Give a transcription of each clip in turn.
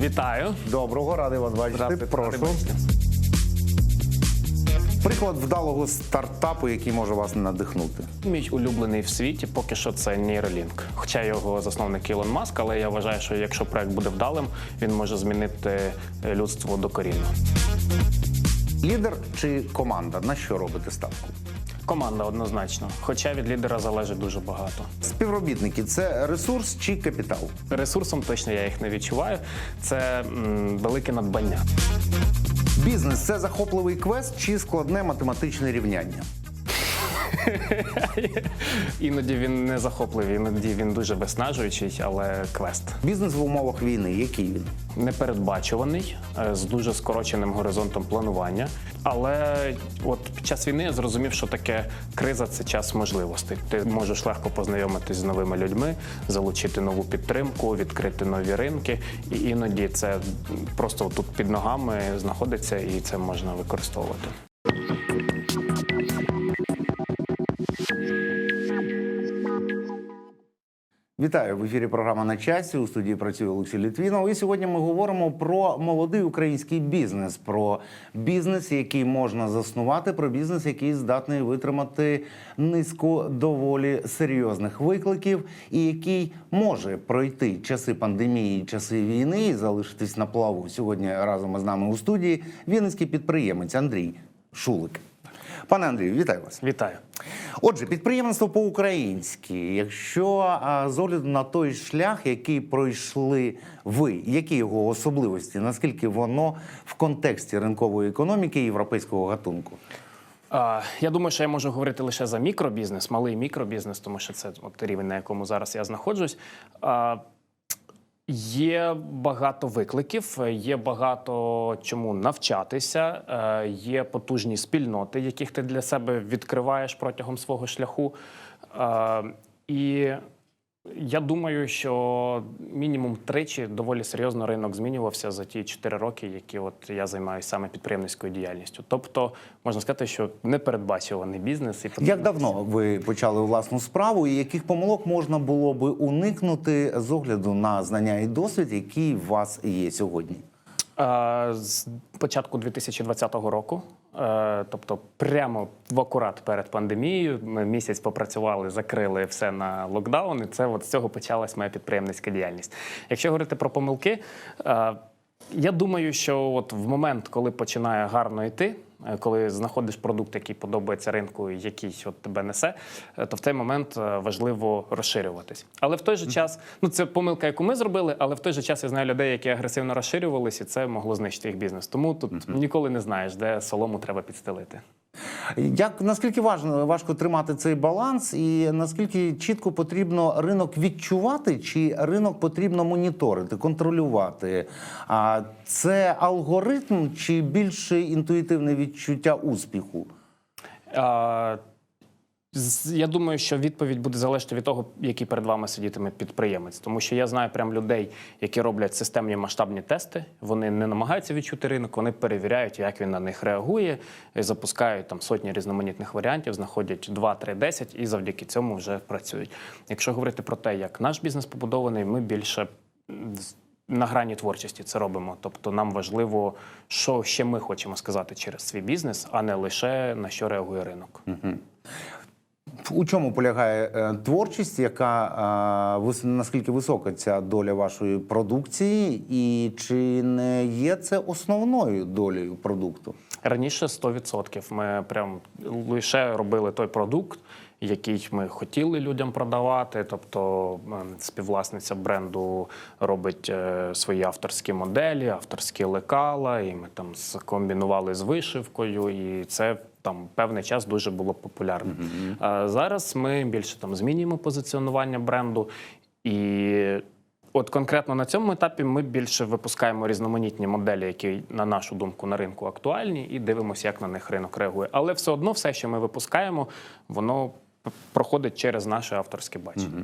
Вітаю. Доброго, радий вас бачити. Здравствуйте, Прошу. бачити. Приклад вдалого стартапу, який може вас надихнути. Мій улюблений в світі поки що це Neuralink. Хоча його засновник Ілон Маск, але я вважаю, що якщо проект буде вдалим, він може змінити е, людство докорінно. Лідер чи команда? На що робите ставку? Команда однозначно, хоча від лідера залежить дуже багато. Співробітники це ресурс чи капітал? Ресурсом точно я їх не відчуваю. Це м, велике надбання. Бізнес це захопливий квест чи складне математичне рівняння? Іноді він не захопливий, іноді він дуже виснажуючий, але квест. Бізнес в умовах війни, який він? непередбачуваний е, з дуже скороченим горизонтом планування. Але от під час війни я зрозумів, що таке криза це час можливостей. Ти можеш легко познайомитись з новими людьми, залучити нову підтримку, відкрити нові ринки. І іноді це просто тут під ногами знаходиться, і це можна використовувати. Вітаю в ефірі. Програма на часі. У студії працює Олексій Літвінов. І сьогодні ми говоримо про молодий український бізнес, про бізнес, який можна заснувати, про бізнес, який здатний витримати низку доволі серйозних викликів, і який може пройти часи пандемії, часи війни і залишитись на плаву. Сьогодні разом із нами у студії вінницький підприємець Андрій Шулик. Пане Андрію, вітаю вас. Вітаю. Отже, підприємство по-українськи. Якщо з огляду на той шлях, який пройшли ви, які його особливості, наскільки воно в контексті ринкової економіки і європейського гатунку? Я думаю, що я можу говорити лише за мікробізнес, малий мікробізнес, тому що це от рівень, на якому зараз я знаходжусь. Є багато викликів, є багато чому навчатися, е, є потужні спільноти, яких ти для себе відкриваєш протягом свого шляху. Е, І я думаю, що мінімум тричі доволі серйозно ринок змінювався за ті 4 роки, які от я займаюся саме підприємницькою діяльністю. Тобто можна сказати, що непередбачуваний бізнес і Як давно ви почали власну справу, і яких помилок можна було би уникнути з огляду на знання і досвід, який у вас є сьогодні? З початку 2020 року, тобто прямо в акурат перед пандемією, ми місяць попрацювали, закрили все на локдаун, і це от з цього почалась моя підприємницька діяльність. Якщо говорити про помилки, е, я думаю, що от в момент, коли починає гарно йти, е, коли знаходиш продукт, який подобається ринку, який от тебе несе, е, то в цей момент е, важливо розширюватись. Але в той же час, ну це помилка, яку ми зробили, але в той же час я знаю людей, які агресивно розширювалися, і це могло знищити їх бізнес. Тому тут ніколи не знаєш, де солому треба підстелити. Як наскільки важно важко тримати цей баланс, і наскільки чітко потрібно ринок відчувати, чи ринок потрібно моніторити, контролювати? А це алгоритм чи більше інтуїтивне відчуття успіху? Я думаю, що відповідь буде залежати від того, який перед вами сидітиме підприємець. Тому що я знаю прям людей, які роблять системні масштабні тести. Вони не намагаються відчути ринок, вони перевіряють, як він на них реагує, запускають там сотні різноманітних варіантів, знаходять 2, 3, 10 і завдяки цьому вже працюють. Якщо говорити про те, як наш бізнес побудований, ми більше. На грані творчості це робимо. Тобто нам важливо, що ще ми хочемо сказати через свій бізнес, а не лише на що реагує ринок. У чому полягає е, творчість, яка е, наскільки висока ця доля вашої продукції, і чи не є це основною долею продукту? Раніше 100%. Ми прям лише робили той продукт, який ми хотіли людям продавати. Тобто ем, співвласниця бренду робить е, свої авторські моделі, авторські лекала, і ми там скомбінували з вишивкою, і це. Там певний час дуже було популярно. А зараз ми більше там змінюємо позиціонування бренду, і От конкретно на цьому етапі ми більше випускаємо різноманітні моделі, які, на нашу думку, на ринку актуальні, і дивимося, як на них ринок реагує. Але все одно, все, що ми випускаємо, воно проходить через наше авторське бачення.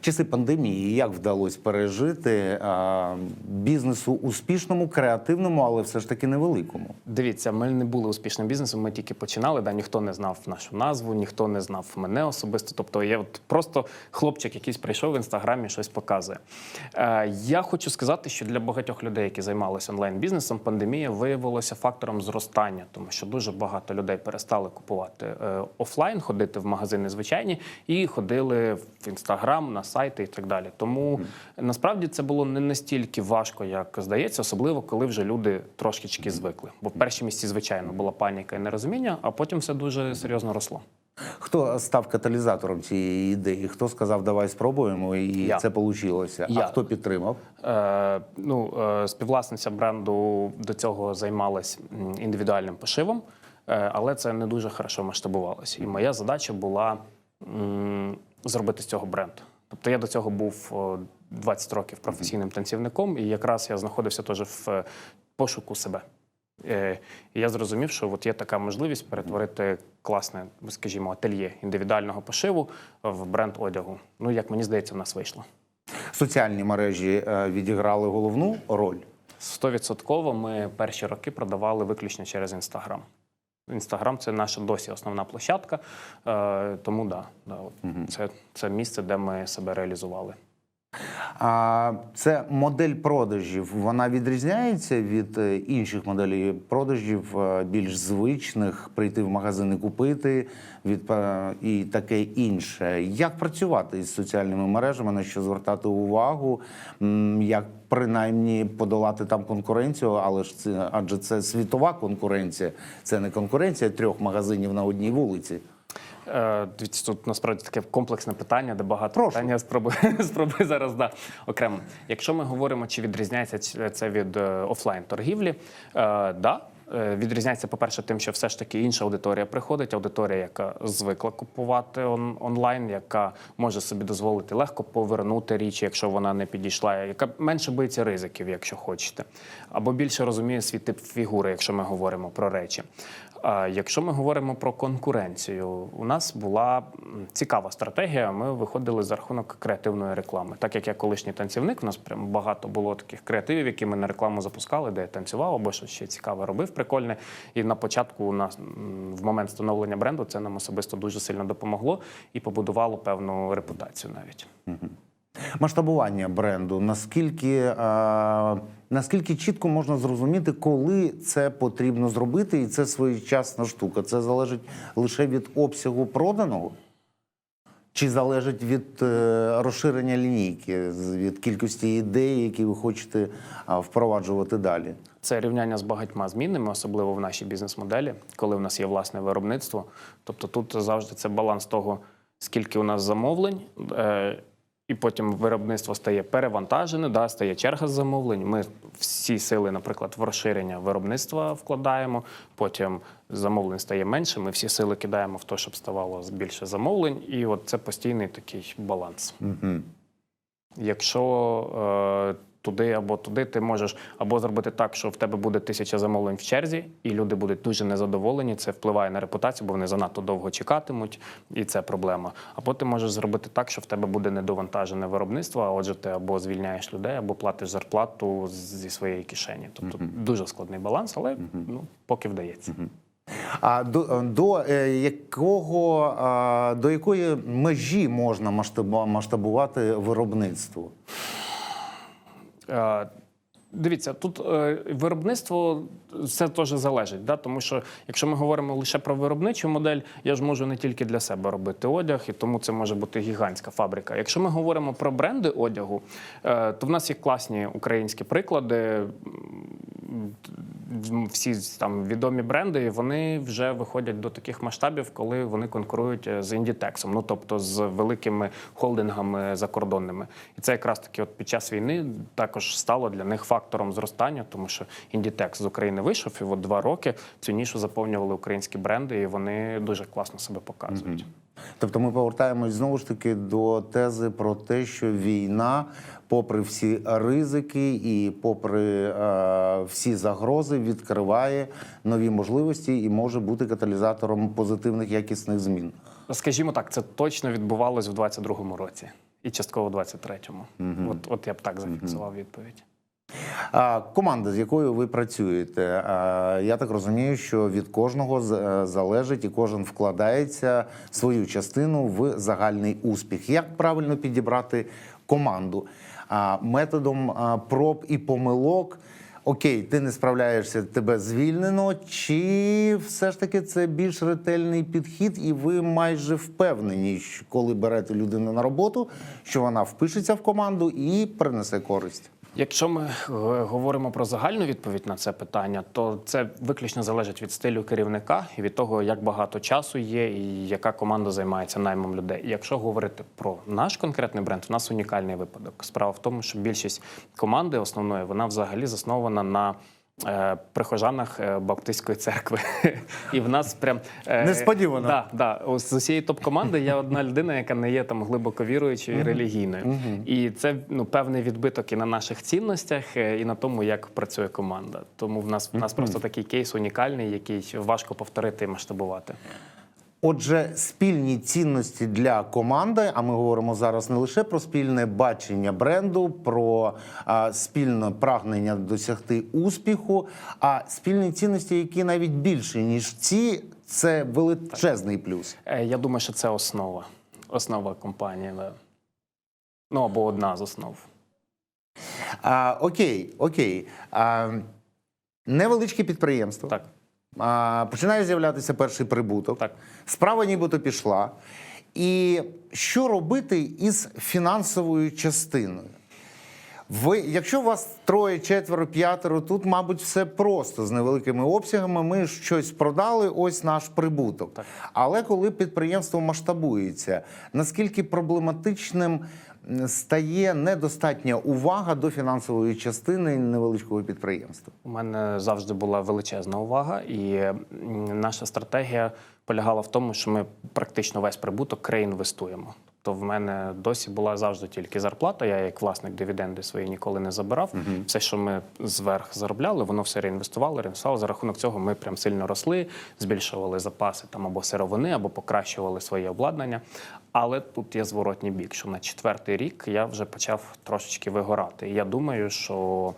Часи пандемії як вдалося пережити а, бізнесу успішному, креативному, але все ж таки невеликому. Дивіться, ми не були успішним бізнесом. Ми тільки починали. Да, ніхто не знав нашу назву, ніхто не знав мене особисто. Тобто, я от просто хлопчик, якийсь прийшов в інстаграмі, щось показує. Е, я хочу сказати, що для багатьох людей, які займалися онлайн-бізнесом, пандемія виявилася фактором зростання, тому що дуже багато людей перестали купувати е, офлайн, ходити в магазини звичайні і ходили в інстаграм, на сайти і так далі. Тому насправді це було не настільки важко, як здається, особливо коли вже люди трошечки звикли. Бо в перші місці, звичайно, була паніка і нерозуміння, а потім все дуже серйозно росло. Хто став каталізатором цієї ідеї? Хто сказав, давай спробуємо, і Я. це вийшло? А хто підтримав? Е, ну, е, співвласниця бренду до цього займалась індивідуальним пошивом, е, але це не дуже хорошо масштабувалося. І моя задача була м, зробити з цього бренд. Тобто я до цього був о, 20 років професійним танцівником, і якраз я знаходився теж в е, пошуку себе. Е, І я зрозумів, що от є така можливість перетворити класне, скажімо, ательє індивідуального пошиву в бренд одягу. Ну, як мені здається, в нас вийшло. Соціальні мережі е, відіграли головну роль. Стовідсотково ми перші роки продавали виключно через інстаграм. Інстаграм це наша досі основна площадка, е, тому да, да от це, це місце, де ми себе реалізували. А це модель продажів. Вона відрізняється від е, інших моделей продажів, е, більш звичних, прийти в магазин і купити від е, і таке інше. Як працювати із соціальними мережами, на що звертати увагу, як принаймні подолати там конкуренцію, але ж це адже це світова конкуренція, це не конкуренція трьох магазинів на одній вулиці. Е, Дивіться, тут насправді таке комплексне питання, де багато Прошу. питання. Я спробую, спробую зараз да, окремо. Якщо ми говоримо, чи відрізняється це від офлайн торгівлі, е, да. Е, Відрізняється, по-перше, тим, що все ж таки інша аудиторія приходить, аудиторія, яка звикла купувати он- онлайн, яка може собі дозволити легко повернути річ, якщо вона не підійшла, яка менше боїться ризиків, якщо хочете, або більше розуміє свій тип фігури, якщо ми говоримо про речі. А якщо ми говоримо про конкуренцію, у нас була цікава стратегія. Ми виходили за рахунок креативної реклами. Так як я колишній танцівник, у нас прям багато було таких креативів, які ми на рекламу запускали, де я танцював або щось ще цікаве робив, прикольне. І на початку у нас в момент становлення бренду це нам особисто дуже сильно допомогло і побудувало певну репутацію навіть. Масштабування бренду. Наскільки, е, наскільки чітко можна зрозуміти, коли це потрібно зробити, і це своєчасна штука. Це залежить лише від обсягу проданого? Чи залежить від е, розширення лінійки, від кількості ідей, які ви хочете впроваджувати далі? Це рівняння з багатьма змінами, особливо в нашій бізнес-моделі, коли в нас є власне виробництво. Тобто тут завжди це баланс того, скільки у нас замовлень, е, і потім виробництво стає перевантажене, да, стає черга з замовлень. Ми всі сили, наприклад, в розширення виробництва вкладаємо. Потім замовлень стає менше. Ми всі сили кидаємо в те, щоб ставало більше замовлень. І от це постійний такий баланс. Якщо е, туди або туди, ти можеш або зробити так, що в тебе буде тисяча замовлень в черзі, і люди будуть дуже незадоволені. Це впливає на репутацію, бо вони занадто довго чекатимуть, і це проблема. Або ти можеш зробити так, що в тебе буде недовантажене виробництво, а отже, ти або звільняєш людей, або платиш зарплату зі своєї кишені. Тобто дуже складний баланс, але ну поки вдається. А до, до е, якого до якої межі можна масштабувати виробництво? Е, Дивіться, тут е, виробництво все теж залежить, да? тому що якщо ми говоримо лише про виробничу модель, я ж можу не тільки для себе робити одяг, і тому це може бути гігантська фабрика. Якщо ми говоримо про бренди одягу, е, то в нас є класні українські приклади. Всі там відомі бренди, вони вже виходять до таких масштабів, коли вони конкурують е, з індітексом, ну тобто з великими холдингами закордонними. І це якраз таки, от під час війни також стало для них фактором зростання, тому що індітекс з України вийшов, і от два роки цю нішу заповнювали українські бренди, і вони дуже класно себе показують. Тобто ми повертаємось знову ж таки до тези про те, що війна, попри всі ризики і попри е, всі загрози, відкриває нові можливості і може бути каталізатором позитивних якісних змін. Скажімо так, це точно відбувалось в 22-му році. і частково в 23-му. От, от я б так зафіксував відповідь. Команда, з якою ви працюєте, я так розумію, що від кожного е, залежить і кожен вкладається свою частину в загальний успіх. Як правильно підібрати команду? Методом проб і помилок. Окей, ти не справляєшся, тебе звільнено, чи все ж таки це більш ретельний підхід, і ви майже впевнені, коли берете людину на роботу, що вона впишеться в команду і принесе користь? Якщо ми говоримо про загальну відповідь на це питання, то це виключно залежить від стилю керівника і від того, як багато часу є, і яка команда займається наймом людей. Якщо говорити про наш конкретний бренд, у нас унікальний випадок. Справа в тому, що більшість команди основної вона взагалі заснована на. Е, Прихожанах е, Баптистської церкви, і в нас прям е, Несподівано. Да, да. З усієї топ-команди я одна людина, яка не є там глибоко віруючою і релігійною. І це ну певний відбиток і на наших цінностях, і на тому, як працює команда. Тому в нас в нас просто такий кейс унікальний, який важко повторити і масштабувати. Отже, спільні цінності для команди. А ми говоримо зараз не лише про спільне бачення бренду, про а, спільне прагнення досягти успіху, а спільні цінності, які навіть більші ніж ці, це величезний плюс. Е, Я думаю, що це основа. Основа компанії. Ну або одна з основ. А, окей, окей. А, невеличке підприємство. Так. Починає з'являтися перший прибуток. Так. Справа нібито пішла. І що робити із фінансовою частиною? Ви, якщо у вас троє, четверо, п'ятеро, тут, мабуть, все просто з невеликими обсягами. Ми щось продали, ось наш прибуток. Так. Але коли підприємство масштабується, наскільки проблематичним стає недостатня увага до фінансової частини невеличкого підприємства? У мене завжди була величезна увага, і наша стратегія полягала в тому, що ми практично весь прибуток реінвестуємо. Тобто в мене досі була завжди тільки зарплата. Я як власник дивіденди свої ніколи не забирав. Все, що ми зверх заробляли, воно все реінвестували, реінвестували. За рахунок цього ми прям сильно росли, збільшували запаси там або сировини, або покращували своє обладнання. Але тут є зворотній бік, що на четвертий рік я вже почав трошечки вигорати. І я думаю, що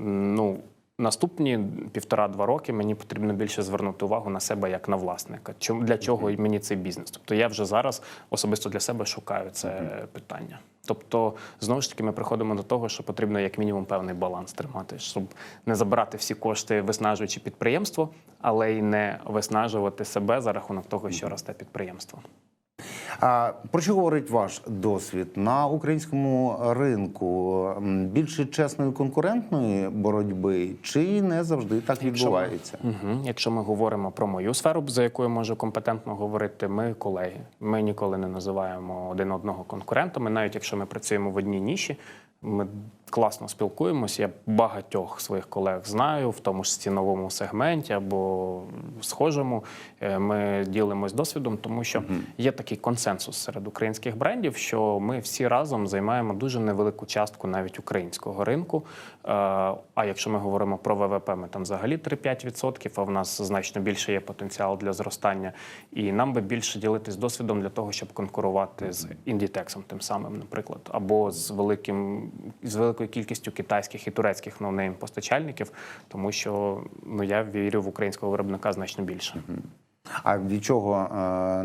ну, наступні півтора-два роки мені потрібно більше звернути увагу на себе як на власника. Чому для чого мені цей бізнес? Тобто я вже зараз особисто для себе шукаю це питання. Тобто, знову ж таки, ми приходимо до того, що потрібно як мінімум певний баланс тримати, щоб не забирати всі кошти, виснажуючи підприємство, але й не виснажувати себе за рахунок того, що росте підприємство. А про що говорить ваш досвід на українському ринку? Більше чесної конкурентної боротьби, чи не завжди так відбувається? Угу. Якщо ми говоримо про мою сферу, за якою можу компетентно говорити, ми колеги. Ми ніколи не називаємо один одного конкурентами, навіть якщо ми працюємо в одній ніші. Ми класно спілкуємося. Я багатьох своїх колег знаю, в тому ж ціновому сегменті або схожому. Е, Ми ділимось досвідом, тому що є такий консенсус серед українських брендів, що ми всі разом займаємо дуже невелику частку навіть українського ринку. Е, А якщо ми говоримо про ВВП, ми там взагалі 3-5%, а в нас значно більше є потенціал для зростання. І нам би більше ділитись досвідом для того, щоб конкурувати з індітексом, тим самим, наприклад, або з великим з великою кількістю китайських і турецьких ноунейм постачальників, тому що ну я вірю в українського виробника значно більше. А від чого, е,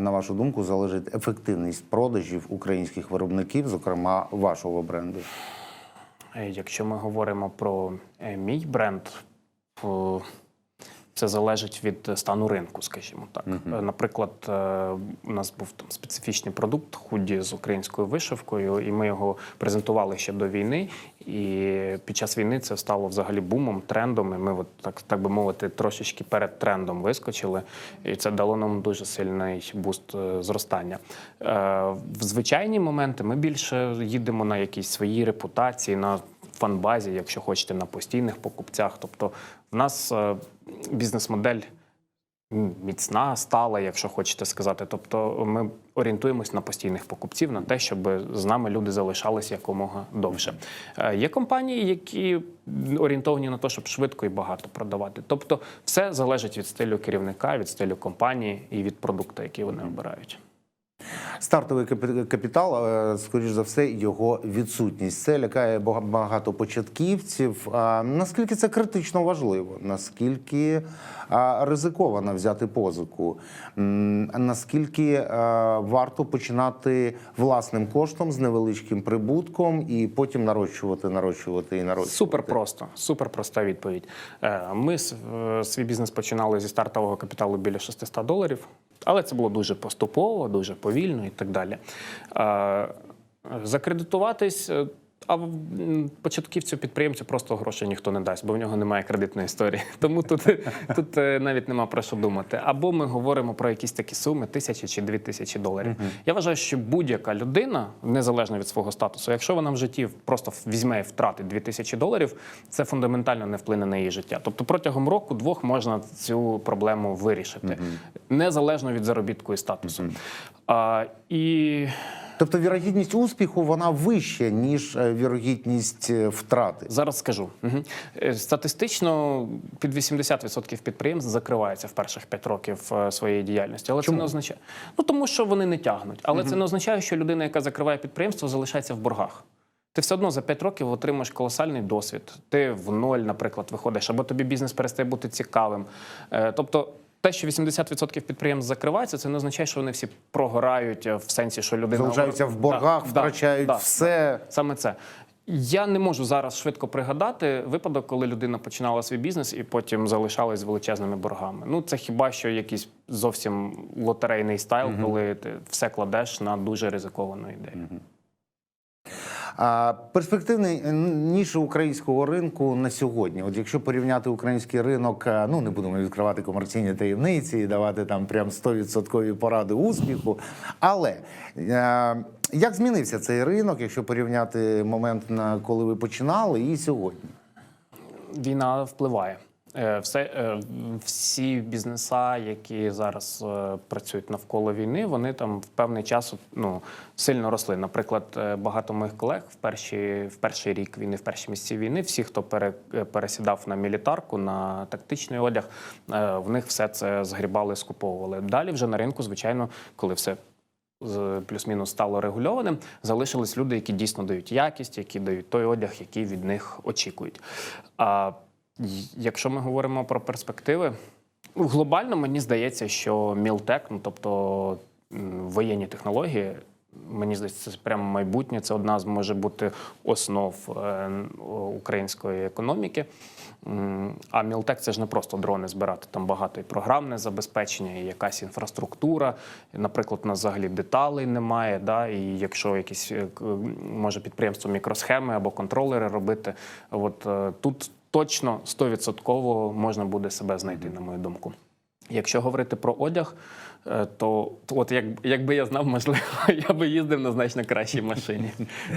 на вашу думку, залежить ефективність продажів українських виробників, зокрема вашого бренду? Е, Якщо ми говоримо про е, мій бренд, то це залежить від стану ринку, скажімо так. Е, Наприклад, е, у нас був там специфічний продукт худі з українською вишивкою, і ми його презентували ще до війни. І під час війни це стало взагалі бумом, трендом. І ми, от, так, так би мовити, трошечки перед трендом вискочили. І це дало нам дуже сильний буст е, зростання. В звичайні моменти ми більше їдемо на якісь свої репутації, на фанбазі, якщо хочете, на постійних покупцях. Тобто, в нас е, бізнес-модель міцна, стала, якщо хочете сказати. Тобто, ми орієнтуємось на постійних покупців, на те, щоб з нами люди залишалися якомога довше. Е, Є компанії, які орієнтовані на те, щоб швидко і багато продавати. Тобто, все залежить від стилю керівника, від стилю компанії і від продукту, який вони обирають. Стартовий капі- капітал, е, скоріш за все, його відсутність. Це лякає бага- багато початківців. Наскільки це критично важливо? Наскільки ризиковано взяти позику? Наскільки е, варто починати власним коштом з невеличким прибутком і потім нарощувати, нарощувати і нарощувати? Супер просто, супер проста відповідь. Е, Ми свій бізнес починали зі стартового капіталу біля 600 доларів, але це було дуже поступово, дуже повільно і так далі. Е, Закредитуватись. А початківцю підприємцю просто грошей ніхто не дасть, бо в нього немає кредитної історії. Тому тут, тут е, навіть нема про що думати. Або ми говоримо про якісь такі суми, тисячі чи дві тисячі доларів. Я вважаю, що будь-яка людина, незалежно від свого статусу, якщо вона в житті просто візьме і втратить дві тисячі доларів, це фундаментально не вплине на її життя. Тобто протягом року двох можна цю проблему вирішити, незалежно від заробітку і статусу. А, і Тобто вірогідність успіху вона вища, ніж е, вірогідність е, втрати. Зараз скажу. Угу. Статистично під 80% підприємств закриваються в перших 5 років своєї діяльності. Але Чому? це не означає. Ну тому що вони не тягнуть. Але це не означає, що людина, яка закриває підприємство, залишається в боргах. Ти все одно за 5 років отримаєш колосальний досвід. Ти в ноль, наприклад, виходиш, або тобі бізнес перестає бути цікавим. Тобто. Те, що 80% підприємств закриваються, це не означає, що вони всі прогорають е, в сенсі, що людина Залишаються в боргах, Да, да, втрачають да. все. Саме це. Я не можу зараз швидко пригадати випадок, коли людина починала свій бізнес і потім залишалась з величезними боргами. Ну це хіба що якийсь зовсім лотерейний стайл, коли ти все кладеш на дуже ризиковану ідею. А перспективні е, ніші українського ринку на сьогодні. От якщо порівняти український ринок, е, ну не будемо відкривати комерційні таємниці і давати там прям 100% поради успіху. Але е, як змінився цей ринок, якщо порівняти момент, коли ви починали, і сьогодні? Війна впливає. Е, Все, е, всі бізнеса, які зараз е, працюють навколо війни, вони там в певний час ну, сильно росли. Наприклад, багато моїх колег в перші, в перший рік війни, в перші місяці війни, всі, хто пере, пересідав на мілітарку, на тактичний одяг, в них все це згрібали, скуповували. Далі вже на ринку, звичайно, коли все плюс-мінус стало регульованим, залишились люди, які дійсно дають якість, які дають той одяг, який від них очікують. А якщо ми говоримо про перспективи, ну, глобально мені здається, що мілтек, ну тобто воєнні технології. Мені здається, це прямо майбутнє. Це одна з може бути основ е, української економіки. А Мілтек це ж не просто дрони збирати. Там багато і програмне забезпечення, і якась інфраструктура. Наприклад, нас взагалі деталей немає. Да? І якщо якісь е, може підприємство мікросхеми або контролери робити, от е, тут точно 100% можна буде себе знайти, на мою думку. Якщо говорити про одяг, то, то от як, якби я знав, можливо, я би їздив на значно кращій машині.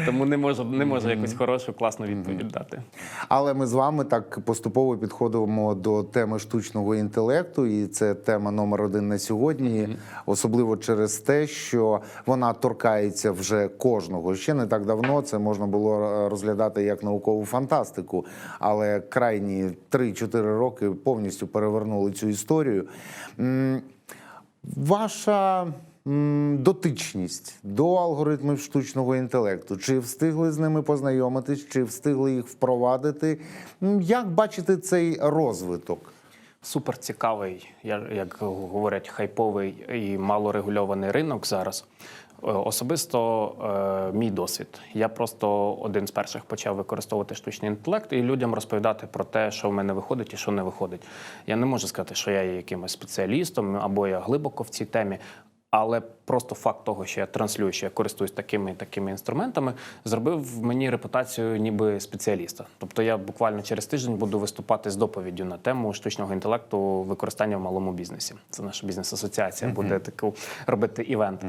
Тому не можу, не можу якусь хорошу, класну відповідь дати. Але ми з вами так поступово підходимо до теми штучного інтелекту, і це тема номер один на сьогодні, особливо через те, що вона торкається вже кожного. Ще не так давно це можна було е, розглядати як наукову фантастику, але крайні 3-4 роки повністю перевернули цю історію. Ваша м, дотичність до алгоритмів штучного інтелекту, чи встигли з ними познайомитись, чи встигли їх впровадити? Як бачите цей розвиток? Супер цікавий, як говорять, хайповий і малорегульований ринок зараз. Е, Особисто е, мій досвід. Я просто один з перших почав використовувати штучний інтелект і людям розповідати про те, що в мене виходить і що не виходить. Я не можу сказати, що я є якимось спеціалістом або я глибоко в цій темі. Але просто факт того, що я транслюю, що я користуюсь такими і такими інструментами, зробив мені репутацію ніби спеціаліста. Тобто я буквально через тиждень буду виступати з доповіддю на тему штучного інтелекту використання в малому бізнесі. Це наша бізнес-асоціація буде таку робити івент.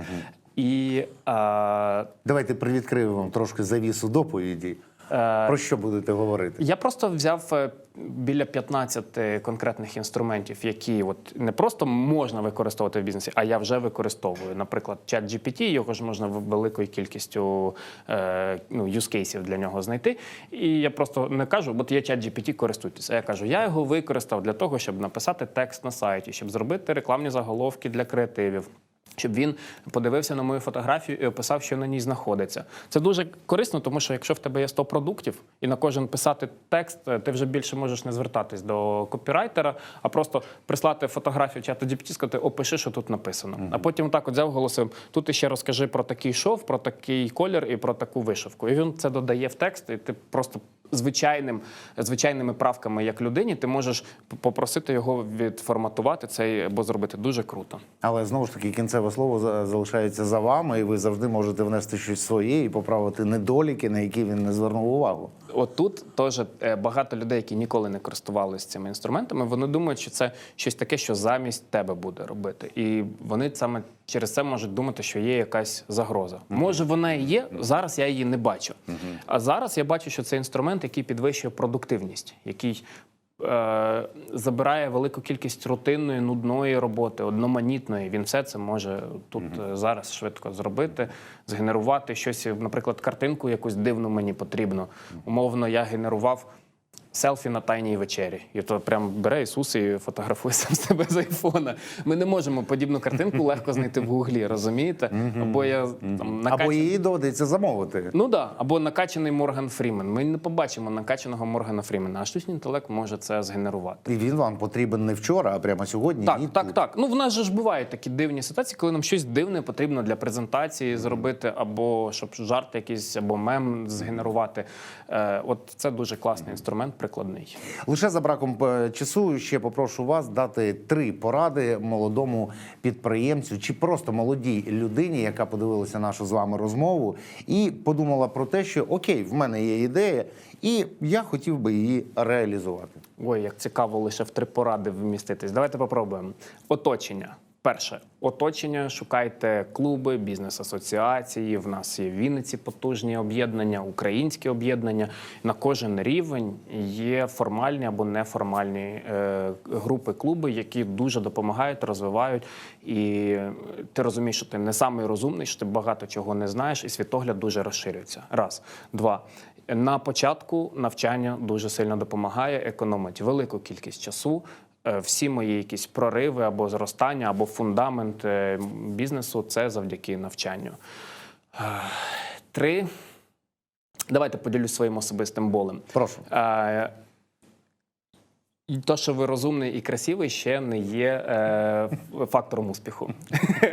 І а, Давайте привідкриємо трошки завісу доповіді. е, Про що будете говорити? Я просто взяв е, біля 15 конкретних інструментів, які от не просто можна використовувати в бізнесі, а я вже використовую. Наприклад, чат GPT, його ж можна великою кількістю е, ну, cases для нього знайти. І я просто не кажу, от є чат GPT, користуйтесь. А я кажу, я його використав для того, щоб написати текст на сайті, щоб зробити рекламні заголовки для креативів. Щоб він подивився на мою фотографію і описав, що на ній знаходиться. Це дуже корисно, тому що якщо в тебе є 100 продуктів, і на кожен писати текст, е, ти вже більше можеш не звертатись до копірайтера, а просто прислати фотографію чату GPT, сказати, опиши, що тут написано. А потім так от взяв голосом, тут іще розкажи про такий шов, про такий колір і про таку вишивку. І він це додає в текст, і ти просто звичайним, звичайними правками, як людині, ти можеш попросити його відформатувати це або зробити дуже круто. Але знову ж таки кінцеве слово за- залишається за вами, і ви завжди можете внести щось своє і поправити недоліки, на які він не звернув увагу. От тут теж е, багато людей, які ніколи не користувалися цими інструментами, вони думають, що це щось таке, що замість тебе буде робити. І вони саме через це можуть думати, що є якась загроза. Може, вона і є. Зараз я її не бачу. А зараз я бачу, що це інструмент, який підвищує продуктивність, який. е, Забирає велику кількість рутинної, нудної роботи, одноманітної. Він все це може тут е, зараз швидко зробити, згенерувати щось, наприклад, картинку якусь дивну мені потрібно. Умовно, я генерував селфі на тайній вечері. І то прям бере Ісус і фотографує сам себе з айфона. Ми не можемо подібну картинку легко знайти в гуглі, розумієте? Або я там Або її доведеться замовити. Ну да, або накачаний Морган Фрімен. Ми не побачимо накачаного Моргана Фрімена, а штучний інтелект може це згенерувати. І він вам потрібен не вчора, а прямо сьогодні. Так, і так, тут. так. Ну в нас же ж бувають такі дивні ситуації, коли нам щось дивне потрібно для презентації зробити, або щоб жарт якийсь, або мем згенерувати. Е, от це дуже класний інструмент, прикладний. Лише за браком е, часу ще попрошу вас дати три поради молодому підприємцю чи просто молодій людині, яка подивилася нашу з вами розмову, і подумала про те, що окей, в мене є ідея, і я хотів би її реалізувати. Ой, як цікаво лише в три поради вміститись. Давайте попробуємо. Оточення. Перше, оточення, шукайте клуби, бізнес-асоціації. В нас є в Вінниці потужні об'єднання, українські об'єднання. На кожен рівень є формальні або неформальні е, групи, клуби, які дуже допомагають, розвивають. І ти розумієш, що ти не самий розумний, що ти багато чого не знаєш, і світогляд дуже розширюється. Раз, два. На початку навчання дуже сильно допомагає, економить велику кількість часу. Е, Всі мої якісь прориви або зростання, або фундамент е, бізнесу це завдяки навчанню. Е, Три. Давайте поділюсь своїм особистим болем. Прошу. І То, що ви розумний і красивий, ще не є е, фактором успіху.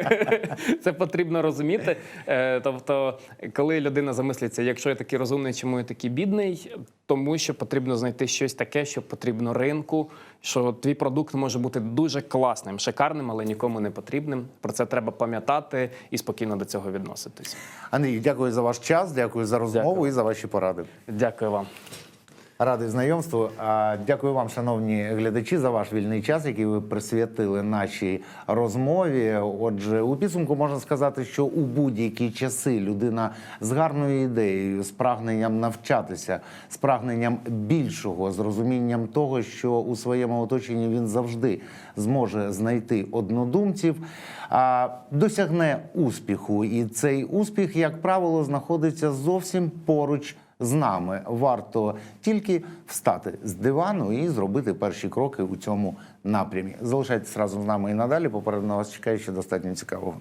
Це потрібно розуміти. Е, тобто, коли людина замислиться, якщо я такий розумний, чому я такий бідний, тому що потрібно знайти щось таке, що потрібно ринку, що твій продукт може бути дуже класним, шикарним, але нікому не потрібним. Про це треба пам'ятати і спокійно до цього відноситись. Андрій, дякую за ваш час, дякую за розмову Дякую. і за ваші поради. Дякую вам. Радий знайомству. Дякую вам, шановні глядачі, за ваш вільний час, який ви присвятили нашій розмові. Отже, у підсумку можна сказати, що у будь-які часи людина з гарною ідеєю, з прагненням навчатися, з прагненням більшого, з розумінням того, що у своєму оточенні він завжди зможе знайти однодумців, досягне успіху. І цей успіх, як правило, знаходиться зовсім поруч з нами. Варто тільки встати з дивану і зробити перші кроки у цьому напрямі. Залишайтесь разом з нами і надалі. Попереду вас чекає ще достатньо цікавого.